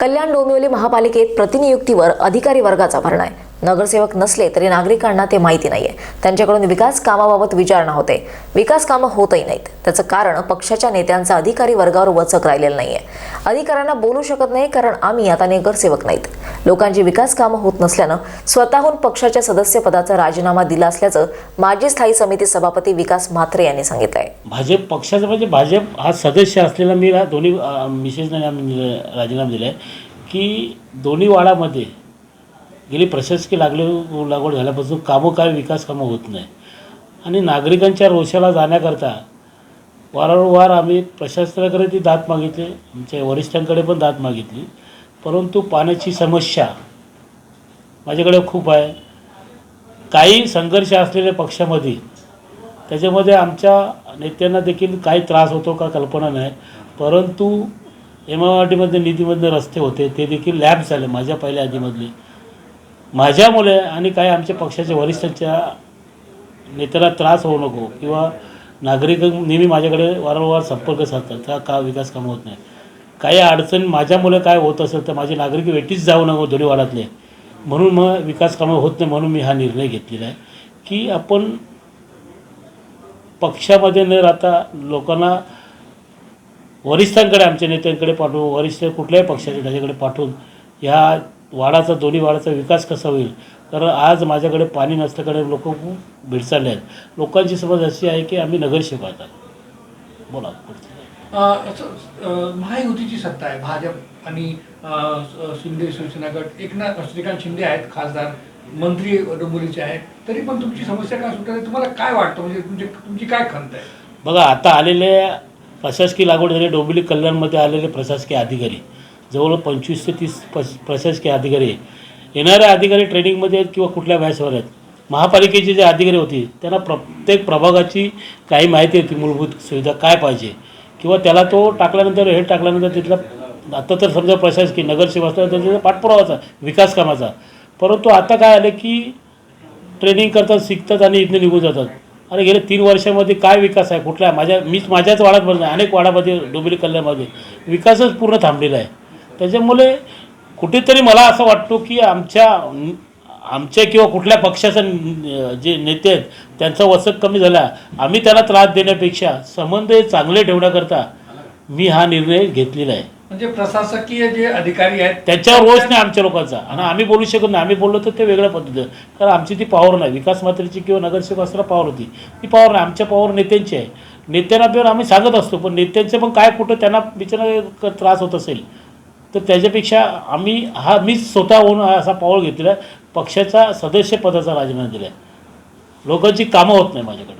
कल्याण डोंबिवली महापालिकेत प्रतिनियुक्तीवर अधिकारी वर्गाचा भरणा आहे. नगरसेवक नसले तरी नागरिकांना ते माहिती नाहीये. त्यांच्याकडून विकास कामाबाबत विचारणा होते. विकास कामं होतही नाहीत. त्याचं कारण पक्षाच्या नेत्यांचा अधिकारी वर्गावर वचक राहिलेलं नाहीये. अधिकाऱ्यांना बोलू शकत नाही कारण आम्ही आता नगरसेवक नाहीत. लोकांची विकास कामं होत नसल्यानं स्वतःहून पक्षाच्या सदस्यपदाचा राजीनामा दिला असल्याचं माजी स्थायी समिती सभापती विकास म्हात्रे यांनी सांगितलंय. भाजप पक्षाचा म्हणजे भाजप हा सदस्य असलेला मी दोन्ही मिसेसने राजीनामा दिला आहे की दोन्ही वाडामध्ये गेली प्रशासकीय लागले लागवड झाल्यापासून कामं काय विकास कामं होत नाही. आणि नागरिकांच्या रोषाला जाण्याकरता वारंवार आम्ही प्रशासनाकडे ती दात मागितली आमच्या वरिष्ठांकडे पण दात मागितली. परंतु पाण्याची समस्या माझ्याकडे खूप आहे. काही संघर्ष असलेल्या पक्षामध्ये त्याच्यामध्ये आमच्या नेत्यांना देखील काही त्रास होतो का कल्पना नाही. परंतु एम आय आर टीमध्ये निधीमधले रस्ते होते ते देखील लॅब झाले माझ्या पहिल्या आधीमधले. माझ्यामुळे आणि काही आमच्या पक्षाच्या वरिष्ठांच्या नेत्याला त्रास होऊ नको किंवा नागरिक नेहमी माझ्याकडे वारंवार संपर्क साधतात का का विकास कामं होत नाही. काही अडचण माझ्यामुळे काय होत असेल तर माझे नागरिक वेटीच जाऊ नको धुळीवाडातले म्हणून मग विकास कामं होत नाही म्हणून मी हा निर्णय घेतलेला आहे की आपण पक्षामध्ये न राहता लोकांना वरिष्ठांकडे आमच्या नेत्यांकडे पाठवून वरिष्ठ कुठल्याही पक्षाचे त्याच्याकडे पाठवून ह्या वाडाचा दोन्ही वाडाचा विकास कसा होईल? कारण आज माझ्याकडे पाणी नसल्याकडे लोक खूप भेडसाडले आहेत. लोकांची समज अशी आहे की आम्ही नगरसेवक आहोत बोला महायुतीची सत्ता आहे. भाजप आणि शिंदे शिवसेना गट. एकनाथ श्रीकांत शिंदे आहेत खासदार. मंत्री डोंबिवलीचे आहेत. तरी पण तुमची समस्या काय सुटत तुम्हाला काय वाटतं? म्हणजे तुमची तुमची काय खंत आहे? बघा आता आलेले प्रशासकीय लागवड झाले. डोंबिवली कल्याणमध्ये आलेले प्रशासकीय अधिकारी. जवळ पंचवीस ते तीस प्रश प्रशासकीय अधिकारी. येणाऱ्या अधिकारी ट्रेनिंगमध्ये आहेत किंवा कुठल्या व्यासवर आहेत? महापालिकेचे जे अधिकारी होते त्यांना प्रत्येक प्रभागाची काही माहिती होती मूलभूत सुविधा काय पाहिजे? किंवा त्याला तो टाकल्यानंतर हे टाकल्यानंतर तिथला आता तर समजा प्रशासकीय नगरसेवक असतात तर त्याचा पाठपुरावाचा विकास कामाचा. परंतु आता काय आलं की ट्रेनिंग करतात शिकतात आणि इथनं निघून जातात. अरे गेल्या तीन वर्षामध्ये काय विकास आहे? कुठल्या माझ्या मीच माझ्याच वाड्यात बघ अनेक वाड्यामध्ये डोंबिवली कल्याणमध्ये. विकासच पूर्ण थांबलेला आहे. त्याच्यामुळे कुठेतरी मला असं वाटतो की आमच्या आमच्या किंवा कुठल्या पक्षाचा जे नेते आहेत त्यांचा वसक कमी झाला. आम्ही त्यांना त्रास देण्यापेक्षा संबंध चांगले ठेवण्याकरता मी हा निर्णय घेतलेला आहे. म्हणजे प्रशासकीय जे अधिकारी आहेत त्याच्यावर रोष नाही आमच्या लोकांचा. आणि आम्ही बोलू शकत नाही. आम्ही बोललो तर ते वेगळ्या पद्धतीनं. कारण आमची ती पॉवर नाही. विकास मात्रेची किंवा नगरसेवक असताना पॉवर होती. ती पॉवर नाही. आमच्या पॉवर नेत्यांची आहे. नेत्यांना आम्ही सांगत असतो. पण नेत्यांचे पण काय कुठं त्यांना बिचारा त्रास होत असेल. तर त्याच्यापेक्षा आम्ही हा मीच स्वतःहून हा असा पाऊल घेतलेला आहे. पक्षाचा सदस्य पदाचा राजीनामा दिला आहे लोकांची कामं होत नाही माझ्याकडं.